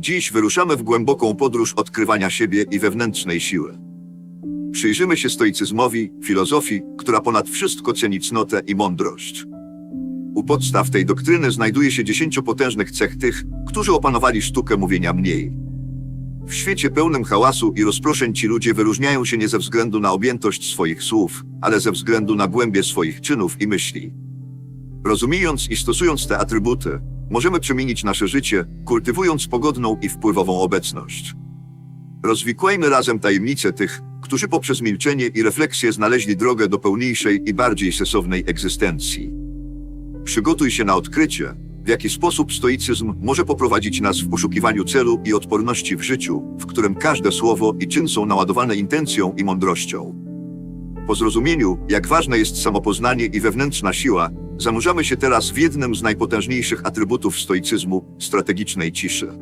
Dziś wyruszamy w głęboką podróż odkrywania siebie i wewnętrznej siły. Przyjrzymy się stoicyzmowi, filozofii, która ponad wszystko ceni cnotę i mądrość. U podstaw tej doktryny znajduje się dziesięciu potężnych cech tych, którzy opanowali sztukę mówienia mniej. W świecie pełnym hałasu i rozproszeń ci ludzie wyróżniają się nie ze względu na objętość swoich słów, ale ze względu na głębię swoich czynów i myśli. Rozumiejąc i stosując te atrybuty, możemy przemienić nasze życie, kultywując pogodną i wpływową obecność. Rozwikłajmy razem tajemnice tych, którzy poprzez milczenie i refleksję znaleźli drogę do pełniejszej i bardziej sensownej egzystencji. Przygotuj się na odkrycie, w jaki sposób stoicyzm może poprowadzić nas w poszukiwaniu celu i odporności w życiu, w którym każde słowo i czyn są naładowane intencją i mądrością. Po zrozumieniu, jak ważne jest samopoznanie i wewnętrzna siła, zanurzamy się teraz w jednym z najpotężniejszych atrybutów stoicyzmu strategicznej ciszy.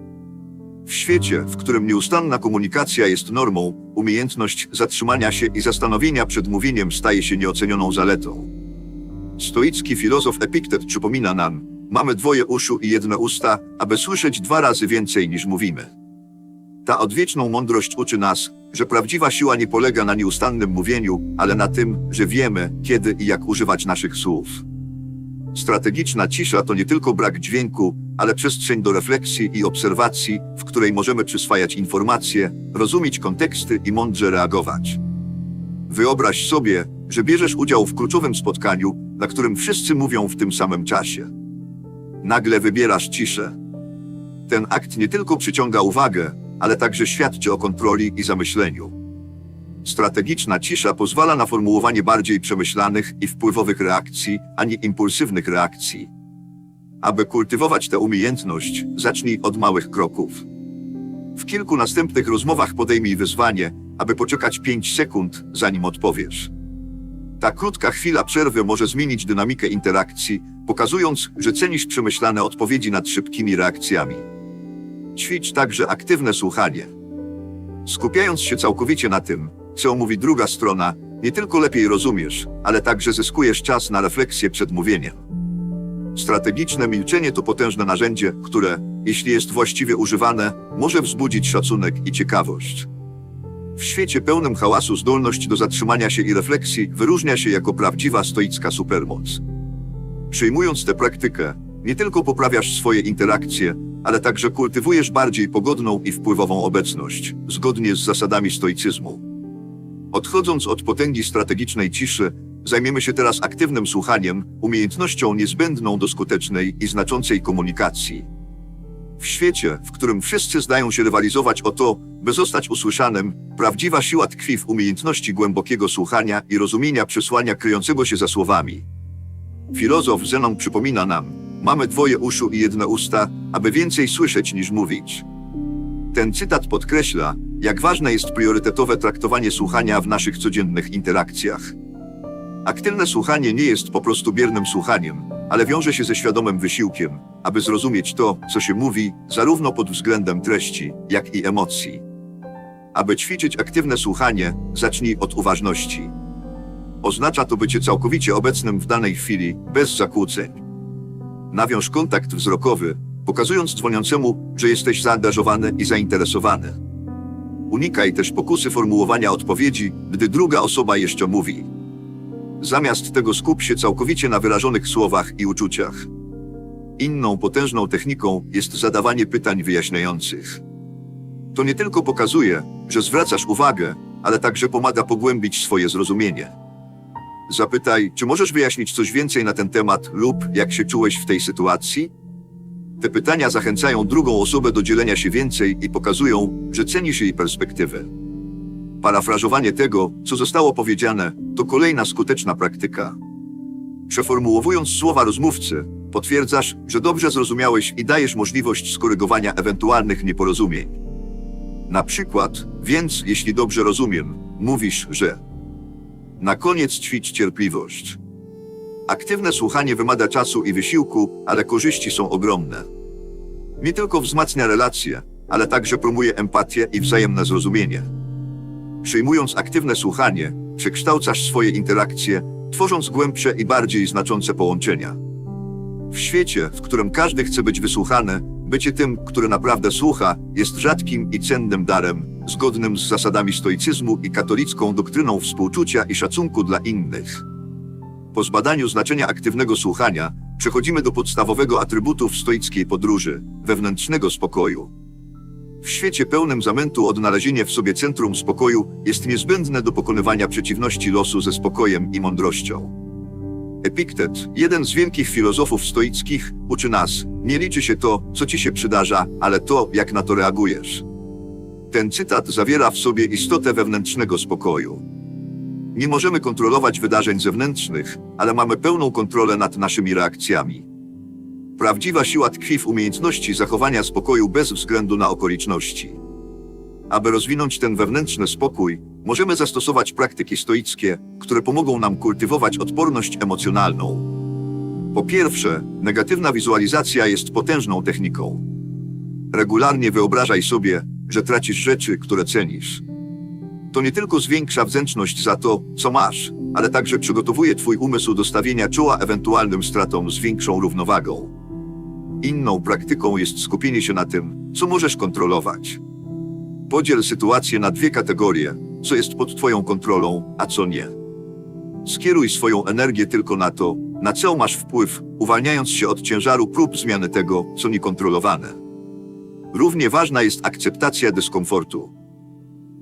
W świecie, w którym nieustanna komunikacja jest normą, umiejętność zatrzymania się i zastanowienia przed mówieniem staje się nieocenioną zaletą. Stoicki filozof Epiktet przypomina nam: Mamy dwoje uszu i jedne usta, aby słyszeć dwa razy więcej niż mówimy. Ta odwieczną mądrość uczy nas, że prawdziwa siła nie polega na nieustannym mówieniu, ale na tym, że wiemy, kiedy i jak używać naszych słów. Strategiczna cisza to nie tylko brak dźwięku, ale przestrzeń do refleksji i obserwacji, w której możemy przyswajać informacje, rozumieć konteksty i mądrze reagować. Wyobraź sobie, że bierzesz udział w kluczowym spotkaniu, na którym wszyscy mówią w tym samym czasie. Nagle wybierasz ciszę. Ten akt nie tylko przyciąga uwagę, ale także świadczy o kontroli i zamyśleniu. Strategiczna cisza pozwala na formułowanie bardziej przemyślanych i wpływowych reakcji, a nie impulsywnych reakcji. Aby kultywować tę umiejętność, zacznij od małych kroków. W kilku następnych rozmowach podejmij wyzwanie, aby poczekać 5 sekund, zanim odpowiesz. Ta krótka chwila przerwy może zmienić dynamikę interakcji, pokazując, że cenisz przemyślane odpowiedzi nad szybkimi reakcjami. Ćwicz także aktywne słuchanie. Skupiając się całkowicie na tym, co mówi druga strona, nie tylko lepiej rozumiesz, ale także zyskujesz czas na refleksję przed mówieniem. Strategiczne milczenie to potężne narzędzie, które, jeśli jest właściwie używane, może wzbudzić szacunek i ciekawość. W świecie pełnym hałasu zdolność do zatrzymania się i refleksji wyróżnia się jako prawdziwa stoicka supermoc. Przyjmując tę praktykę, nie tylko poprawiasz swoje interakcje, ale także kultywujesz bardziej pogodną i wpływową obecność, zgodnie z zasadami stoicyzmu. Odchodząc od potęgi strategicznej ciszy, zajmiemy się teraz aktywnym słuchaniem, umiejętnością niezbędną do skutecznej i znaczącej komunikacji. W świecie, w którym wszyscy zdają się rywalizować o to, by zostać usłyszanym, prawdziwa siła tkwi w umiejętności głębokiego słuchania i rozumienia przesłania kryjącego się za słowami. Filozof Zenon przypomina nam, mamy dwoje uszu i jedne usta, aby więcej słyszeć niż mówić. Ten cytat podkreśla, jak ważne jest priorytetowe traktowanie słuchania w naszych codziennych interakcjach. Aktywne słuchanie nie jest po prostu biernym słuchaniem, ale wiąże się ze świadomym wysiłkiem, aby zrozumieć to, co się mówi, zarówno pod względem treści, jak i emocji. Aby ćwiczyć aktywne słuchanie, zacznij od uważności. Oznacza to bycie całkowicie obecnym w danej chwili, bez zakłóceń. Nawiąż kontakt wzrokowy, pokazując dzwoniącemu, że jesteś zaangażowany i zainteresowany. Unikaj też pokusy formułowania odpowiedzi, gdy druga osoba jeszcze mówi. Zamiast tego skup się całkowicie na wyrażonych słowach i uczuciach. Inną potężną techniką jest zadawanie pytań wyjaśniających. To nie tylko pokazuje, że zwracasz uwagę, ale także pomaga pogłębić swoje zrozumienie. Zapytaj, czy możesz wyjaśnić coś więcej na ten temat lub jak się czułeś w tej sytuacji? Te pytania zachęcają drugą osobę do dzielenia się więcej i pokazują, że cenisz jej perspektywę. Parafrażowanie tego, co zostało powiedziane, to kolejna skuteczna praktyka. Przeformułowując słowa rozmówcy, potwierdzasz, że dobrze zrozumiałeś i dajesz możliwość skorygowania ewentualnych nieporozumień. Na przykład, więc jeśli dobrze rozumiem, mówisz, że na koniec ćwicz cierpliwość. Aktywne słuchanie wymaga czasu i wysiłku, ale korzyści są ogromne. Nie tylko wzmacnia relacje, ale także promuje empatię i wzajemne zrozumienie. Przyjmując aktywne słuchanie, przekształcasz swoje interakcje, tworząc głębsze i bardziej znaczące połączenia. W świecie, w którym każdy chce być wysłuchany, Bycie tym, który naprawdę słucha, jest rzadkim i cennym darem, zgodnym z zasadami stoicyzmu i katolicką doktryną współczucia i szacunku dla innych. Po zbadaniu znaczenia aktywnego słuchania, przechodzimy do podstawowego atrybutu w stoickiej podróży wewnętrznego spokoju. W świecie pełnym zamętu odnalezienie w sobie centrum spokoju jest niezbędne do pokonywania przeciwności losu ze spokojem i mądrością. Epiktet, jeden z wielkich filozofów stoickich, uczy nas: Nie liczy się to, co ci się przydarza, ale to, jak na to reagujesz. Ten cytat zawiera w sobie istotę wewnętrznego spokoju. Nie możemy kontrolować wydarzeń zewnętrznych, ale mamy pełną kontrolę nad naszymi reakcjami. Prawdziwa siła tkwi w umiejętności zachowania spokoju bez względu na okoliczności. Aby rozwinąć ten wewnętrzny spokój, możemy zastosować praktyki stoickie, które pomogą nam kultywować odporność emocjonalną. Po pierwsze, negatywna wizualizacja jest potężną techniką. Regularnie wyobrażaj sobie, że tracisz rzeczy, które cenisz. To nie tylko zwiększa wdzięczność za to, co masz, ale także przygotowuje Twój umysł do stawienia czoła ewentualnym stratom z większą równowagą. Inną praktyką jest skupienie się na tym, co możesz kontrolować. Podziel sytuację na dwie kategorie, co jest pod Twoją kontrolą, a co nie. Skieruj swoją energię tylko na to, na co masz wpływ, uwalniając się od ciężaru prób zmiany tego, co niekontrolowane. Równie ważna jest akceptacja dyskomfortu.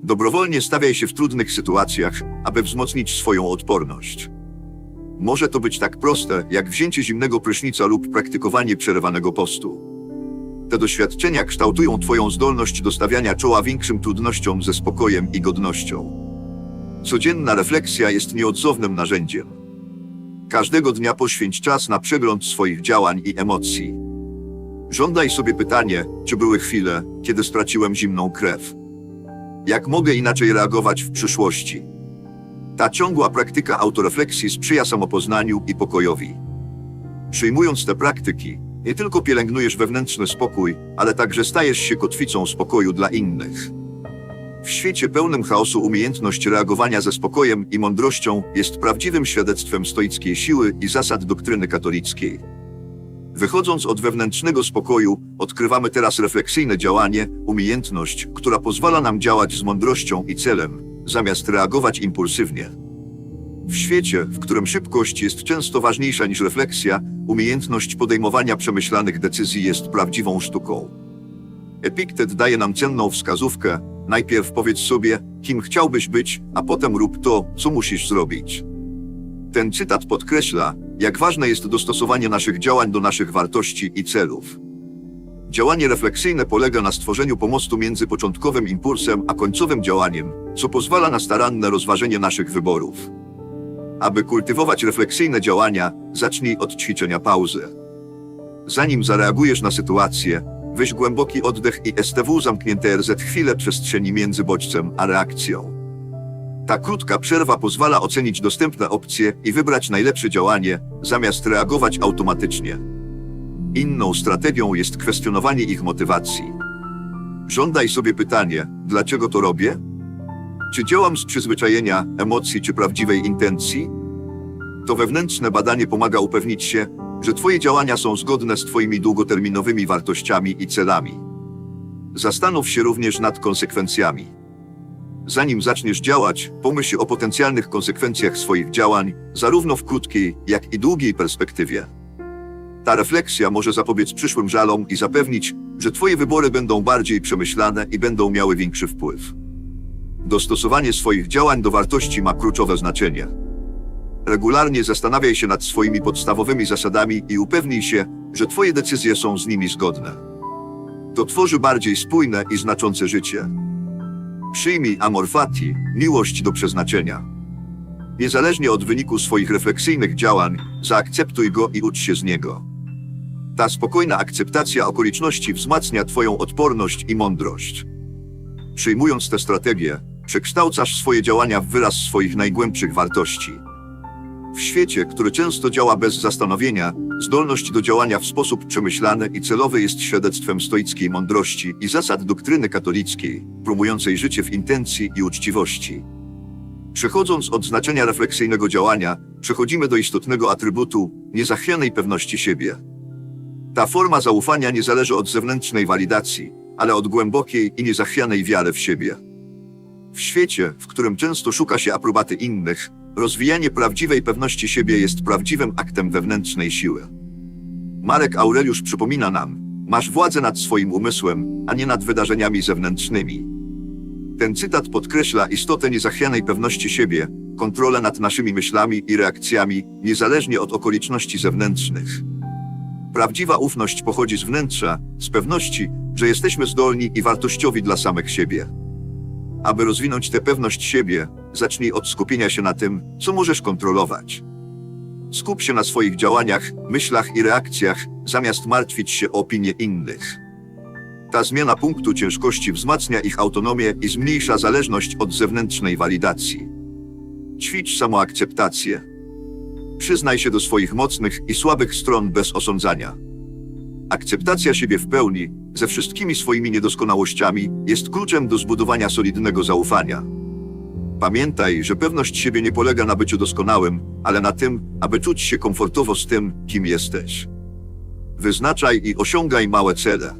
Dobrowolnie stawiaj się w trudnych sytuacjach, aby wzmocnić swoją odporność. Może to być tak proste, jak wzięcie zimnego prysznica lub praktykowanie przerywanego postu. Te doświadczenia kształtują Twoją zdolność do stawiania czoła większym trudnościom ze spokojem i godnością. Codzienna refleksja jest nieodzownym narzędziem. Każdego dnia poświęć czas na przegląd swoich działań i emocji. Żądaj sobie pytanie, czy były chwile, kiedy straciłem zimną krew. Jak mogę inaczej reagować w przyszłości? Ta ciągła praktyka autorefleksji sprzyja samopoznaniu i pokojowi. Przyjmując te praktyki, nie tylko pielęgnujesz wewnętrzny spokój, ale także stajesz się kotwicą spokoju dla innych. W świecie pełnym chaosu umiejętność reagowania ze spokojem i mądrością jest prawdziwym świadectwem stoickiej siły i zasad doktryny katolickiej. Wychodząc od wewnętrznego spokoju, odkrywamy teraz refleksyjne działanie, umiejętność, która pozwala nam działać z mądrością i celem, zamiast reagować impulsywnie. W świecie, w którym szybkość jest często ważniejsza niż refleksja, umiejętność podejmowania przemyślanych decyzji jest prawdziwą sztuką. Epiktet daje nam cenną wskazówkę: najpierw powiedz sobie, kim chciałbyś być, a potem rób to, co musisz zrobić. Ten cytat podkreśla, jak ważne jest dostosowanie naszych działań do naszych wartości i celów. Działanie refleksyjne polega na stworzeniu pomostu między początkowym impulsem a końcowym działaniem, co pozwala na staranne rozważenie naszych wyborów. Aby kultywować refleksyjne działania, zacznij od ćwiczenia pauzy. Zanim zareagujesz na sytuację, weź głęboki oddech i STW zamknięte RZ chwilę przestrzeni między bodźcem a reakcją. Ta krótka przerwa pozwala ocenić dostępne opcje i wybrać najlepsze działanie, zamiast reagować automatycznie. Inną strategią jest kwestionowanie ich motywacji. Żądaj sobie pytanie, dlaczego to robię? Czy działam z przyzwyczajenia, emocji czy prawdziwej intencji? To wewnętrzne badanie pomaga upewnić się, że Twoje działania są zgodne z Twoimi długoterminowymi wartościami i celami. Zastanów się również nad konsekwencjami. Zanim zaczniesz działać, pomyśl o potencjalnych konsekwencjach swoich działań, zarówno w krótkiej, jak i długiej perspektywie. Ta refleksja może zapobiec przyszłym żalom i zapewnić, że Twoje wybory będą bardziej przemyślane i będą miały większy wpływ. Dostosowanie swoich działań do wartości ma kluczowe znaczenie. Regularnie zastanawiaj się nad swoimi podstawowymi zasadami i upewnij się, że Twoje decyzje są z nimi zgodne. To tworzy bardziej spójne i znaczące życie. Przyjmij amor fati, miłość do przeznaczenia. Niezależnie od wyniku swoich refleksyjnych działań, zaakceptuj go i ucz się z niego. Ta spokojna akceptacja okoliczności wzmacnia Twoją odporność i mądrość. Przyjmując tę strategię, przekształcasz swoje działania w wyraz swoich najgłębszych wartości. W świecie, który często działa bez zastanowienia, zdolność do działania w sposób przemyślany i celowy jest świadectwem stoickiej mądrości i zasad doktryny katolickiej, promującej życie w intencji i uczciwości. Przechodząc od znaczenia refleksyjnego działania, przechodzimy do istotnego atrybutu niezachwianej pewności siebie. Ta forma zaufania nie zależy od zewnętrznej walidacji, ale od głębokiej i niezachwianej wiary w siebie. W świecie, w którym często szuka się aprobaty innych, rozwijanie prawdziwej pewności siebie jest prawdziwym aktem wewnętrznej siły. Marek Aureliusz przypomina nam: Masz władzę nad swoim umysłem, a nie nad wydarzeniami zewnętrznymi. Ten cytat podkreśla istotę niezachwianej pewności siebie, kontrolę nad naszymi myślami i reakcjami, niezależnie od okoliczności zewnętrznych. Prawdziwa ufność pochodzi z wnętrza, z pewności, że jesteśmy zdolni i wartościowi dla samych siebie. Aby rozwinąć tę pewność siebie, zacznij od skupienia się na tym, co możesz kontrolować. Skup się na swoich działaniach, myślach i reakcjach, zamiast martwić się o opinie innych. Ta zmiana punktu ciężkości wzmacnia ich autonomię i zmniejsza zależność od zewnętrznej walidacji. Ćwicz samoakceptację. Przyznaj się do swoich mocnych i słabych stron bez osądzania. Akceptacja siebie w pełni, ze wszystkimi swoimi niedoskonałościami, jest kluczem do zbudowania solidnego zaufania. Pamiętaj, że pewność siebie nie polega na byciu doskonałym, ale na tym, aby czuć się komfortowo z tym, kim jesteś. Wyznaczaj i osiągaj małe cele.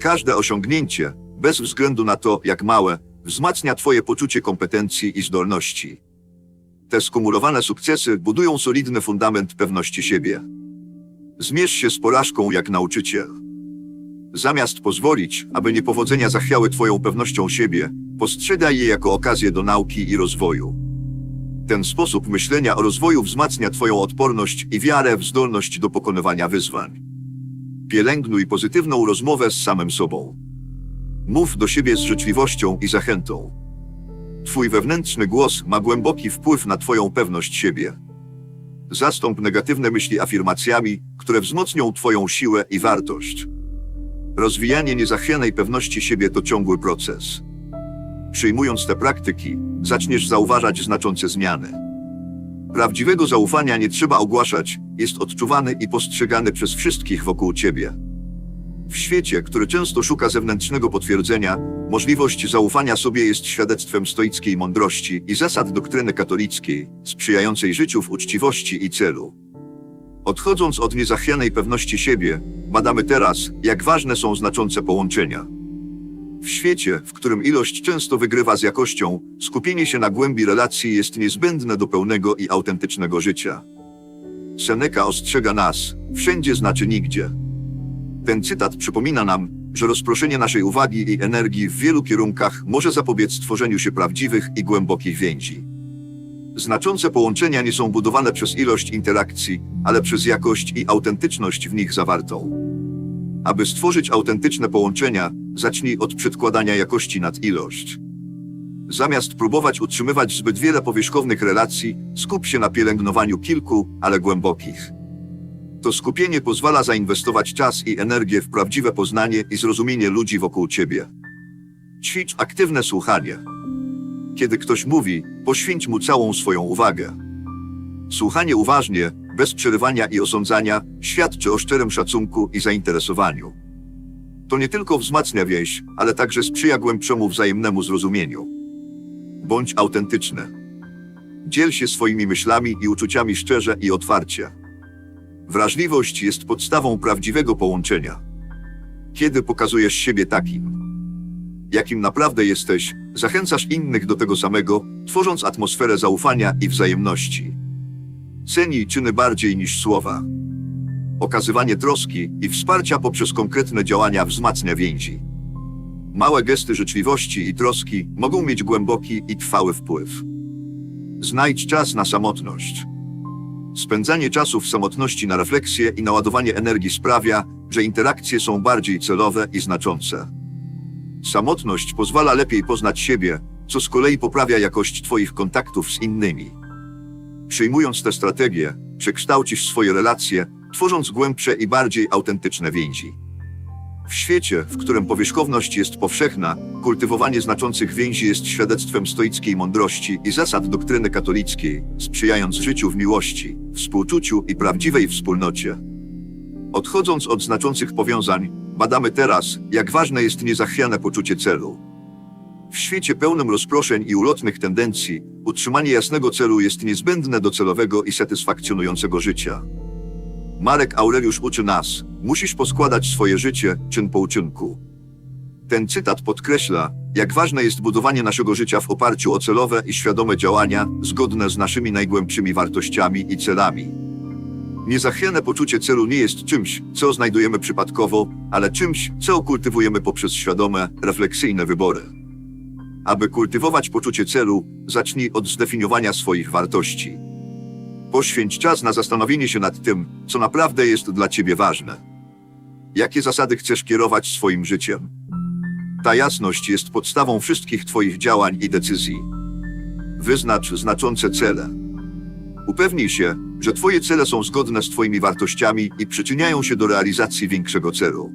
Każde osiągnięcie, bez względu na to, jak małe, wzmacnia Twoje poczucie kompetencji i zdolności. Te skumulowane sukcesy budują solidny fundament pewności siebie. Zmierz się z porażką jak nauczyciel. Zamiast pozwolić, aby niepowodzenia zachwiały Twoją pewnością siebie, postrzegaj je jako okazję do nauki i rozwoju. Ten sposób myślenia o rozwoju wzmacnia Twoją odporność i wiarę w zdolność do pokonywania wyzwań. Pielęgnuj pozytywną rozmowę z samym sobą. Mów do siebie z życzliwością i zachętą. Twój wewnętrzny głos ma głęboki wpływ na Twoją pewność siebie. Zastąp negatywne myśli afirmacjami, które wzmocnią Twoją siłę i wartość. Rozwijanie niezachwianej pewności siebie to ciągły proces. Przyjmując te praktyki, zaczniesz zauważać znaczące zmiany. Prawdziwego zaufania nie trzeba ogłaszać, jest odczuwany i postrzegany przez wszystkich wokół ciebie. W świecie, który często szuka zewnętrznego potwierdzenia, możliwość zaufania sobie jest świadectwem stoickiej mądrości i zasad doktryny katolickiej, sprzyjającej życiu w uczciwości i celu. Odchodząc od niezachwianej pewności siebie, badamy teraz, jak ważne są znaczące połączenia. W świecie, w którym ilość często wygrywa z jakością, skupienie się na głębi relacji jest niezbędne do pełnego i autentycznego życia. Seneca ostrzega nas: wszędzie znaczy nigdzie. Ten cytat przypomina nam, że rozproszenie naszej uwagi i energii w wielu kierunkach może zapobiec tworzeniu się prawdziwych i głębokich więzi. Znaczące połączenia nie są budowane przez ilość interakcji, ale przez jakość i autentyczność w nich zawartą. Aby stworzyć autentyczne połączenia, zacznij od przedkładania jakości nad ilość. Zamiast próbować utrzymywać zbyt wiele powierzchownych relacji, skup się na pielęgnowaniu kilku, ale głębokich. To skupienie pozwala zainwestować czas i energię w prawdziwe poznanie i zrozumienie ludzi wokół ciebie. Ćwicz aktywne słuchanie. Kiedy ktoś mówi, poświęć mu całą swoją uwagę. Słuchanie uważnie, bez przerywania i osądzania, świadczy o szczerym szacunku i zainteresowaniu. To nie tylko wzmacnia więź, ale także sprzyja głębszemu wzajemnemu zrozumieniu. Bądź autentyczny. Dziel się swoimi myślami i uczuciami szczerze i otwarcie. Wrażliwość jest podstawą prawdziwego połączenia. Kiedy pokazujesz siebie takim, jakim naprawdę jesteś, zachęcasz innych do tego samego, tworząc atmosferę zaufania i wzajemności. Ceni czyny bardziej niż słowa. Okazywanie troski i wsparcia poprzez konkretne działania wzmacnia więzi. Małe gesty życzliwości i troski mogą mieć głęboki i trwały wpływ. Znajdź czas na samotność. Spędzanie czasu w samotności na refleksję i naładowanie energii sprawia, że interakcje są bardziej celowe i znaczące. Samotność pozwala lepiej poznać siebie, co z kolei poprawia jakość Twoich kontaktów z innymi. Przyjmując tę strategię, przekształcisz swoje relacje, tworząc głębsze i bardziej autentyczne więzi. W świecie, w którym powierzchowność jest powszechna, kultywowanie znaczących więzi jest świadectwem stoickiej mądrości i zasad doktryny katolickiej, sprzyjając życiu w miłości, współczuciu i prawdziwej wspólnocie. Odchodząc od znaczących powiązań, badamy teraz, jak ważne jest niezachwiane poczucie celu. W świecie pełnym rozproszeń i ulotnych tendencji, utrzymanie jasnego celu jest niezbędne do celowego i satysfakcjonującego życia. Marek Aureliusz uczy nas, musisz poskładać swoje życie czyn po uczynku. Ten cytat podkreśla, jak ważne jest budowanie naszego życia w oparciu o celowe i świadome działania, zgodne z naszymi najgłębszymi wartościami i celami. Niezachwiane poczucie celu nie jest czymś, co znajdujemy przypadkowo, ale czymś, co kultywujemy poprzez świadome, refleksyjne wybory. Aby kultywować poczucie celu, zacznij od zdefiniowania swoich wartości. Poświęć czas na zastanowienie się nad tym, co naprawdę jest dla ciebie ważne. Jakie zasady chcesz kierować swoim życiem? Ta jasność jest podstawą wszystkich Twoich działań i decyzji. Wyznacz znaczące cele. Upewnij się, że Twoje cele są zgodne z Twoimi wartościami i przyczyniają się do realizacji większego celu.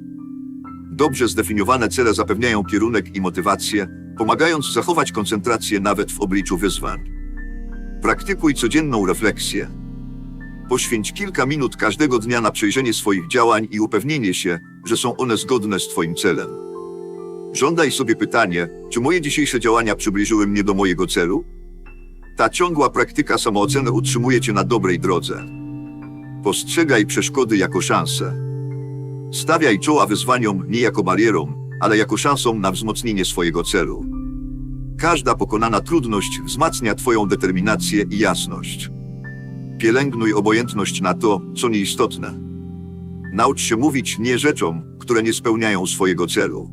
Dobrze zdefiniowane cele zapewniają kierunek i motywację, pomagając zachować koncentrację nawet w obliczu wyzwań. Praktykuj codzienną refleksję. Poświęć kilka minut każdego dnia na przejrzenie swoich działań i upewnienie się, że są one zgodne z Twoim celem. Żądaj sobie pytanie, czy moje dzisiejsze działania przybliżyły mnie do mojego celu? Ta ciągła praktyka samooceny utrzymuje cię na dobrej drodze. Postrzegaj przeszkody jako szansę. Stawiaj czoła wyzwaniom nie jako barierom, ale jako szansą na wzmocnienie swojego celu. Każda pokonana trudność wzmacnia Twoją determinację i jasność. Pielęgnuj obojętność na to, co nieistotne. Naucz się mówić nie rzeczom, które nie spełniają swojego celu.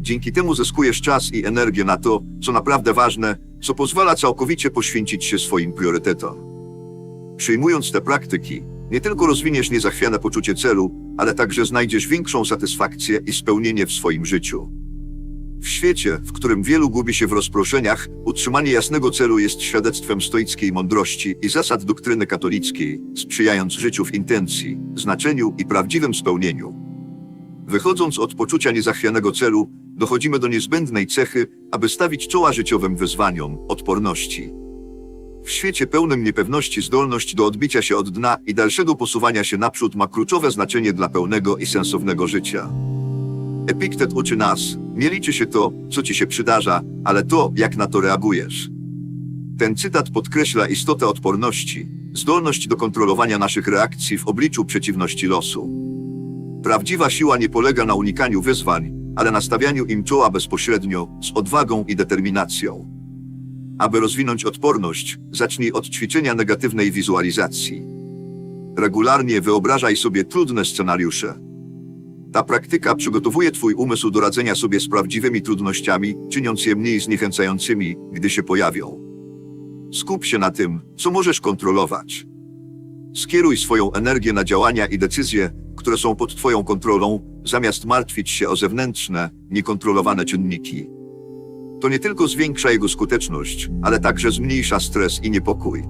Dzięki temu zyskujesz czas i energię na to, co naprawdę ważne, co pozwala całkowicie poświęcić się swoim priorytetom. Przyjmując te praktyki, nie tylko rozwiniesz niezachwiane poczucie celu, ale także znajdziesz większą satysfakcję i spełnienie w swoim życiu. W świecie, w którym wielu gubi się w rozproszeniach, utrzymanie jasnego celu jest świadectwem stoickiej mądrości i zasad doktryny katolickiej, sprzyjając życiu w intencji, znaczeniu i prawdziwym spełnieniu. Wychodząc od poczucia niezachwianego celu, dochodzimy do niezbędnej cechy, aby stawić czoła życiowym wyzwaniom odporności. W świecie pełnym niepewności zdolność do odbicia się od dna i dalszego posuwania się naprzód ma kluczowe znaczenie dla pełnego i sensownego życia. Epiktet uczy nas, nie liczy się to, co ci się przydarza, ale to, jak na to reagujesz. Ten cytat podkreśla istotę odporności, zdolność do kontrolowania naszych reakcji w obliczu przeciwności losu. Prawdziwa siła nie polega na unikaniu wyzwań, ale na stawianiu im czoła bezpośrednio, z odwagą i determinacją. Aby rozwinąć odporność, zacznij od ćwiczenia negatywnej wizualizacji. Regularnie wyobrażaj sobie trudne scenariusze. Ta praktyka przygotowuje Twój umysł do radzenia sobie z prawdziwymi trudnościami, czyniąc je mniej zniechęcającymi, gdy się pojawią. Skup się na tym, co możesz kontrolować. Skieruj swoją energię na działania i decyzje, które są pod Twoją kontrolą, zamiast martwić się o zewnętrzne, niekontrolowane czynniki. To nie tylko zwiększa jego skuteczność, ale także zmniejsza stres i niepokój.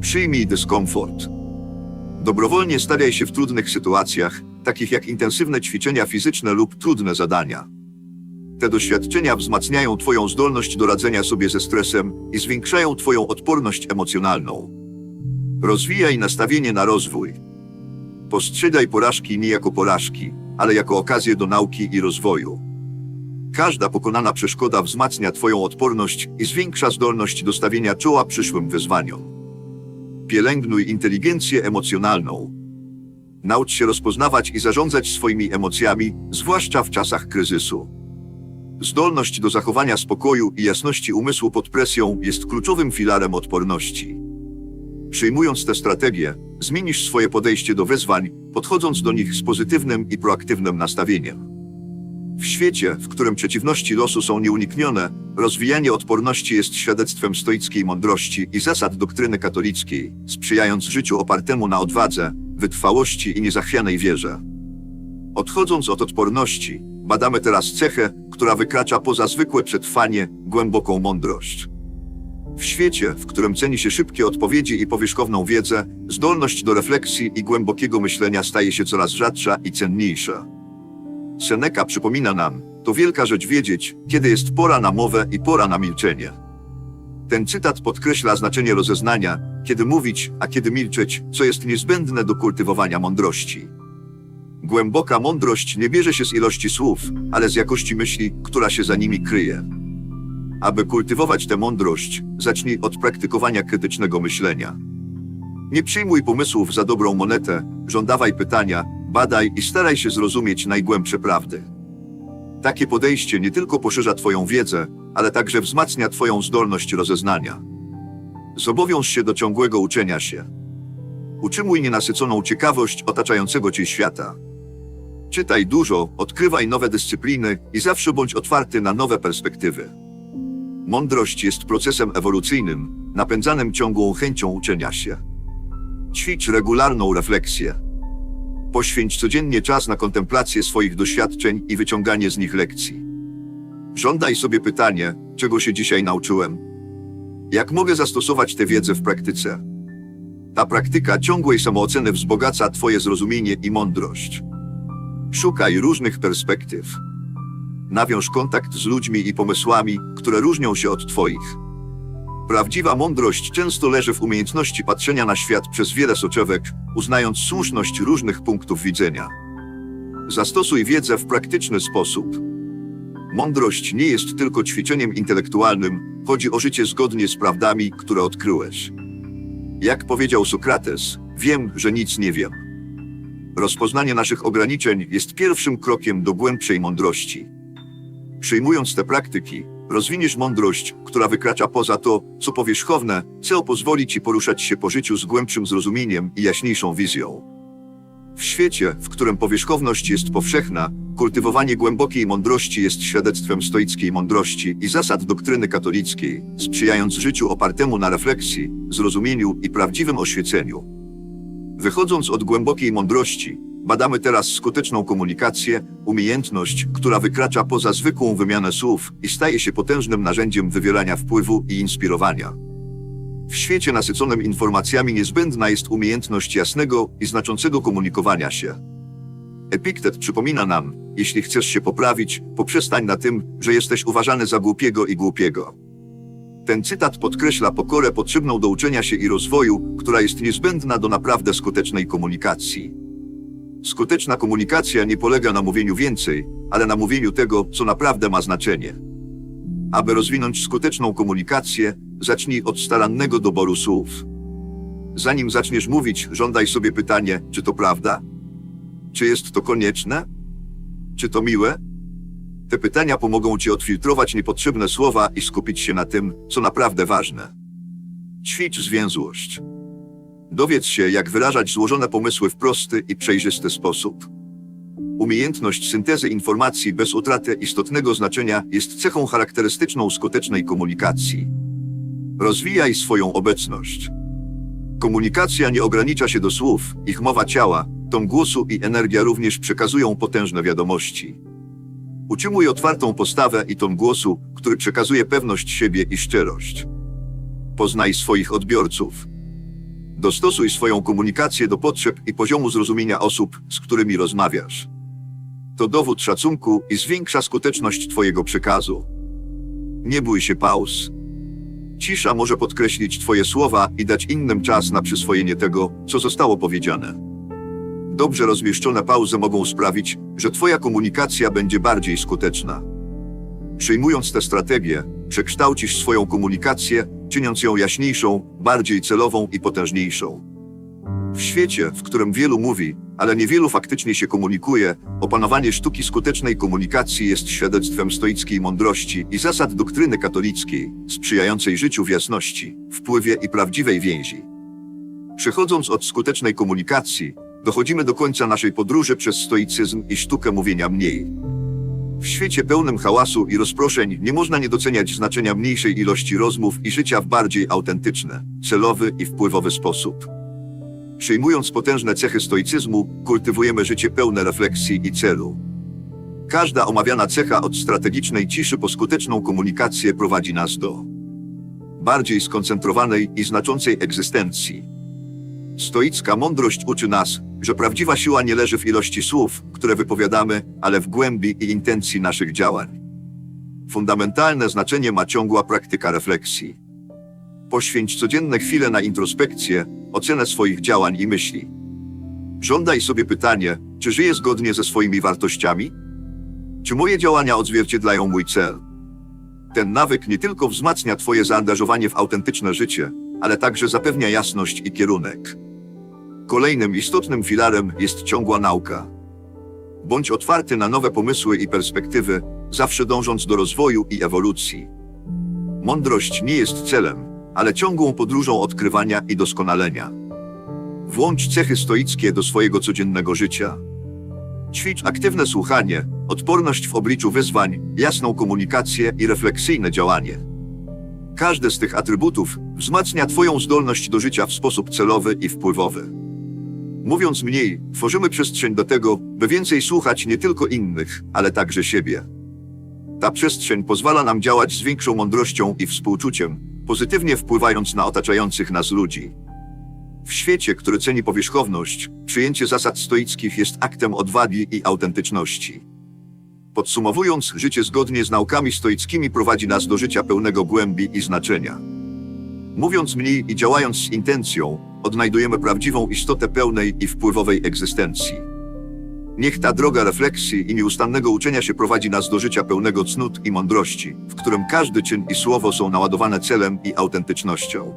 Przyjmij dyskomfort. Dobrowolnie stawiaj się w trudnych sytuacjach, takich jak intensywne ćwiczenia fizyczne lub trudne zadania. Te doświadczenia wzmacniają Twoją zdolność do radzenia sobie ze stresem i zwiększają Twoją odporność emocjonalną. Rozwijaj nastawienie na rozwój. Postrzegaj porażki nie jako porażki, ale jako okazję do nauki i rozwoju. Każda pokonana przeszkoda wzmacnia Twoją odporność i zwiększa zdolność do stawienia czoła przyszłym wyzwaniom. Pielęgnuj inteligencję emocjonalną. Naucz się rozpoznawać i zarządzać swoimi emocjami, zwłaszcza w czasach kryzysu. Zdolność do zachowania spokoju i jasności umysłu pod presją jest kluczowym filarem odporności. Przyjmując tę strategię, zmienisz swoje podejście do wyzwań, podchodząc do nich z pozytywnym i proaktywnym nastawieniem. W świecie, w którym przeciwności losu są nieuniknione, rozwijanie odporności jest świadectwem stoickiej mądrości i zasad doktryny katolickiej, sprzyjając życiu opartemu na odwadze, wytrwałości i niezachwianej wierze. Odchodząc od odporności, badamy teraz cechę, która wykracza poza zwykłe przetrwanie, głęboką mądrość. W świecie, w którym ceni się szybkie odpowiedzi i powierzchowną wiedzę, zdolność do refleksji i głębokiego myślenia staje się coraz rzadsza i cenniejsza. Seneca przypomina nam, to wielka rzecz wiedzieć, kiedy jest pora na mowę i pora na milczenie. Ten cytat podkreśla znaczenie rozeznania, kiedy mówić, a kiedy milczeć, co jest niezbędne do kultywowania mądrości. Głęboka mądrość nie bierze się z ilości słów, ale z jakości myśli, która się za nimi kryje. Aby kultywować tę mądrość, zacznij od praktykowania krytycznego myślenia. Nie przyjmuj pomysłów za dobrą monetę, żądawaj pytania, badaj i staraj się zrozumieć najgłębsze prawdy. Takie podejście nie tylko poszerza Twoją wiedzę, ale także wzmacnia Twoją zdolność rozeznania. Zobowiąż się do ciągłego uczenia się. Utrzymuj nienasyconą ciekawość otaczającego Cię świata. Czytaj dużo, odkrywaj nowe dyscypliny i zawsze bądź otwarty na nowe perspektywy. Mądrość jest procesem ewolucyjnym, napędzanym ciągłą chęcią uczenia się. Ćwicz regularną refleksję. Poświęć codziennie czas na kontemplację swoich doświadczeń i wyciąganie z nich lekcji. Żądaj sobie pytanie, czego się dzisiaj nauczyłem? Jak mogę zastosować tę wiedzę w praktyce? Ta praktyka ciągłej samooceny wzbogaca Twoje zrozumienie i mądrość. Szukaj różnych perspektyw. Nawiąż kontakt z ludźmi i pomysłami, które różnią się od Twoich. Prawdziwa mądrość często leży w umiejętności patrzenia na świat przez wiele soczewek, uznając słuszność różnych punktów widzenia. Zastosuj wiedzę w praktyczny sposób. Mądrość nie jest tylko ćwiczeniem intelektualnym, chodzi o życie zgodnie z prawdami, które odkryłeś. Jak powiedział Sokrates, wiem, że nic nie wiem. Rozpoznanie naszych ograniczeń jest pierwszym krokiem do głębszej mądrości. Przyjmując te praktyki, rozwiniesz mądrość, która wykracza poza to, co powierzchowne, co pozwoli ci poruszać się po życiu z głębszym zrozumieniem i jaśniejszą wizją. W świecie, w którym powierzchowność jest powszechna, kultywowanie głębokiej mądrości jest świadectwem stoickiej mądrości i zasad doktryny katolickiej, sprzyjając życiu opartemu na refleksji, zrozumieniu i prawdziwym oświeceniu. Wychodząc od głębokiej mądrości, badamy teraz skuteczną komunikację, umiejętność, która wykracza poza zwykłą wymianę słów i staje się potężnym narzędziem wywierania wpływu i inspirowania. W świecie nasyconym informacjami niezbędna jest umiejętność jasnego i znaczącego komunikowania się. Epiktet przypomina nam, jeśli chcesz się poprawić, poprzestań na tym, że jesteś uważany za głupiego i głupiego. Ten cytat podkreśla pokorę potrzebną do uczenia się i rozwoju, która jest niezbędna do naprawdę skutecznej komunikacji. Skuteczna komunikacja nie polega na mówieniu więcej, ale na mówieniu tego, co naprawdę ma znaczenie. Aby rozwinąć skuteczną komunikację, zacznij od starannego doboru słów. Zanim zaczniesz mówić, żądaj sobie pytanie, czy to prawda? Czy jest to konieczne? Czy to miłe? Te pytania pomogą ci odfiltrować niepotrzebne słowa i skupić się na tym, co naprawdę ważne. Ćwicz zwięzłość. Dowiedz się, jak wyrażać złożone pomysły w prosty i przejrzysty sposób. Umiejętność syntezy informacji bez utraty istotnego znaczenia jest cechą charakterystyczną skutecznej komunikacji. Rozwijaj swoją obecność. Komunikacja nie ogranicza się do słów, ich mowa ciała, ton głosu i energia również przekazują potężne wiadomości. Utrzymuj otwartą postawę i ton głosu, który przekazuje pewność siebie i szczerość. Poznaj swoich odbiorców. Dostosuj swoją komunikację do potrzeb i poziomu zrozumienia osób, z którymi rozmawiasz. To dowód szacunku i zwiększa skuteczność Twojego przekazu. Nie bój się pauz. Cisza może podkreślić Twoje słowa i dać innym czas na przyswojenie tego, co zostało powiedziane. Dobrze rozmieszczone pauzy mogą sprawić, że Twoja komunikacja będzie bardziej skuteczna. Przyjmując tę strategię, przekształcisz swoją komunikację, czyniąc ją jaśniejszą, bardziej celową i potężniejszą. W świecie, w którym wielu mówi, ale niewielu faktycznie się komunikuje, opanowanie sztuki skutecznej komunikacji jest świadectwem stoickiej mądrości i zasad doktryny katolickiej, sprzyjającej życiu w jasności, wpływie i prawdziwej więzi. Przechodząc od skutecznej komunikacji, dochodzimy do końca naszej podróży przez stoicyzm i sztukę mówienia mniej. W świecie pełnym hałasu i rozproszeń nie można nie doceniać znaczenia mniejszej ilości rozmów i życia w bardziej autentyczny, celowy i wpływowy sposób. Przyjmując potężne cechy stoicyzmu, kultywujemy życie pełne refleksji i celu. Każda omawiana cecha od strategicznej ciszy po skuteczną komunikację prowadzi nas do bardziej skoncentrowanej i znaczącej egzystencji. Stoicka mądrość uczy nas, że prawdziwa siła nie leży w ilości słów, które wypowiadamy, ale w głębi i intencji naszych działań. Fundamentalne znaczenie ma ciągła praktyka refleksji. Poświęć codzienne chwile na introspekcję, ocenę swoich działań i myśli. Żądaj sobie pytanie, czy żyję zgodnie ze swoimi wartościami? Czy moje działania odzwierciedlają mój cel? Ten nawyk nie tylko wzmacnia Twoje zaangażowanie w autentyczne życie, ale także zapewnia jasność i kierunek. Kolejnym istotnym filarem jest ciągła nauka. Bądź otwarty na nowe pomysły i perspektywy, zawsze dążąc do rozwoju i ewolucji. Mądrość nie jest celem, ale ciągłą podróżą odkrywania i doskonalenia. Włącz cechy stoickie do swojego codziennego życia. Ćwicz aktywne słuchanie, odporność w obliczu wyzwań, jasną komunikację i refleksyjne działanie. Każdy z tych atrybutów wzmacnia Twoją zdolność do życia w sposób celowy i wpływowy. Mówiąc mniej, tworzymy przestrzeń do tego, by więcej słuchać nie tylko innych, ale także siebie. Ta przestrzeń pozwala nam działać z większą mądrością i współczuciem, pozytywnie wpływając na otaczających nas ludzi. W świecie, który ceni powierzchowność, przyjęcie zasad stoickich jest aktem odwagi i autentyczności. Podsumowując, życie zgodnie z naukami stoickimi prowadzi nas do życia pełnego głębi i znaczenia. Mówiąc mniej i działając z intencją, odnajdujemy prawdziwą istotę pełnej i wpływowej egzystencji. Niech ta droga refleksji i nieustannego uczenia się prowadzi nas do życia pełnego cnót i mądrości, w którym każdy czyn i słowo są naładowane celem i autentycznością.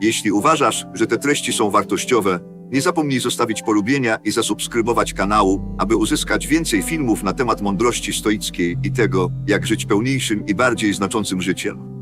Jeśli uważasz, że te treści są wartościowe, nie zapomnij zostawić polubienia i zasubskrybować kanału, aby uzyskać więcej filmów na temat mądrości stoickiej i tego, jak żyć pełniejszym i bardziej znaczącym życiem.